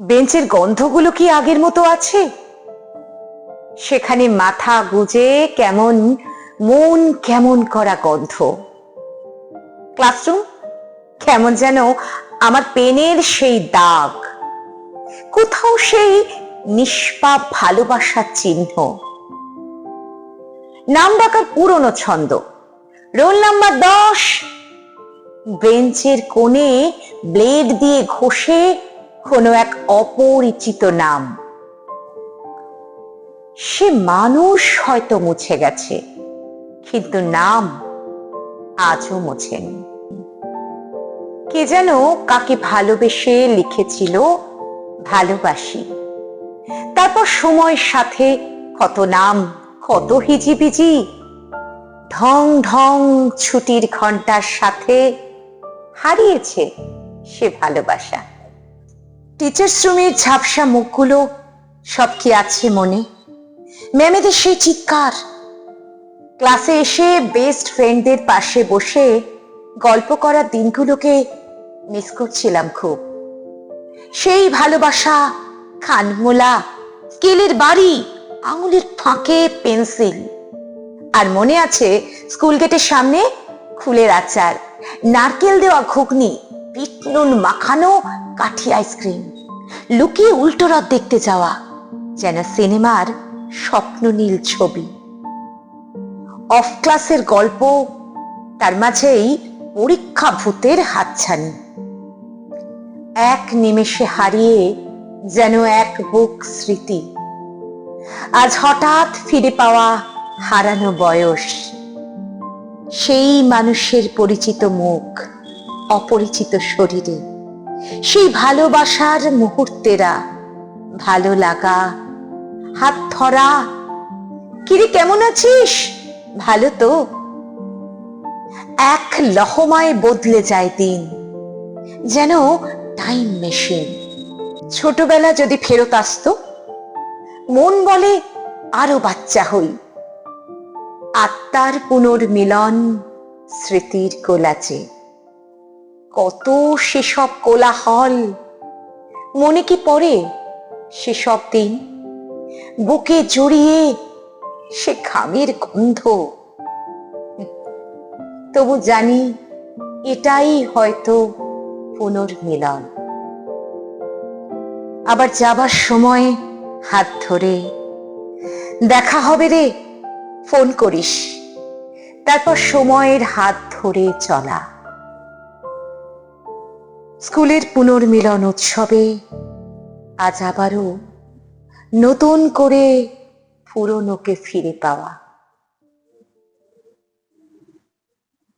বেঞ্চের গন্ধগুলো কি আগের মতো আছে? সেখানে মাথা গুজে কেমন, মন কেমন করা গন্ধ। ক্লাসরুম? কেমন যেন আমার পেনের সেই দাগ। কোথাও সেই নিষ্পাপ ভালোবাসার চিহ্ন। নাম ডাকার পুরনো ছন্দ। রোল নাম্বার দশ। বেঞ্চের কোণে ব্লেড দিয়ে ঘষে কোনো এক অপরিচিত নাম। সে মানুষ হয়তো মুছে গেছে, কিন্তু নাম আজও মোছেনি। কে যেন কাকে ভালোবেসে লিখেছিল ভালোবাসি। তারপর সময়ের সাথে কত নাম, কত হিজিবিজি, ঢং ঢং ছুটির ঘণ্টার সাথে হারিয়েছে সে ভালোবাসা। টিচার্স রুমের ঝাপসা মুখগুলো সব কি আছে মনে? ম্যামেদের সেই চিৎকার। ক্লাসে এসে বেস্ট ফ্রেন্ডদের পাশে বসে গল্প করার দিনগুলোকে মিস করছিলাম খুব। সেই ভালোবাসা, খানমোলা, স্কেলের বাড়ি, আঙুলের ফাঁকে পেন্সিল। আর মনে আছে স্কুল গেটের সামনে ফুলের আচার, নারকেল দেওয়া ঘুগনি বিট নুন মাখানো কাঠি আইসক্রিম। লুকিয়ে উল্টো রথ দেখতে যাওয়া, যেন সিনেমার স্বপ্ন নীল ছবি। অফ ক্লাসের গল্প, তার মাঝেই পরীক্ষা ভূতের হাতছানি। এক নিমেষে হারিয়ে যেন এক বুক স্মৃতি। আজ হঠাৎ ফিরে পাওয়া হারানো বয়স। সেই মানুষের পরিচিত মুখ। অপরিচিত শরীরে। সেই ভালোবাসার মুহূর্তেরা, ভালো লাগা, হাত ধরা কিরে কেমন আছিস? ভালো তো? এক লহমায় বদলে যায় দিন, যেন টাইম মেশিন ছোটবেলা যদি ফেরত আসতো, মন বলে আরও বাচ্চা হই। আত্মার পুনর্মিলন স্মৃতির কোলাচে। কত সেসব কোলাহল। মনে কি পড়ে সেসব দিন? বুকে জড়িয়ে সে ঘামের গন্ধ। তবু জানি এটাই হয়তো পুনর্মিলন। আবার যাবার সময় হাত ধরে দেখা হবে রে, ফোন করিস। তারপর সময়ের হাত ধরে চলা। স্কুলের পুনর্মিলন উৎসবে আজ আবারও নতুন করে পুরনোকে ফিরে পাওয়া।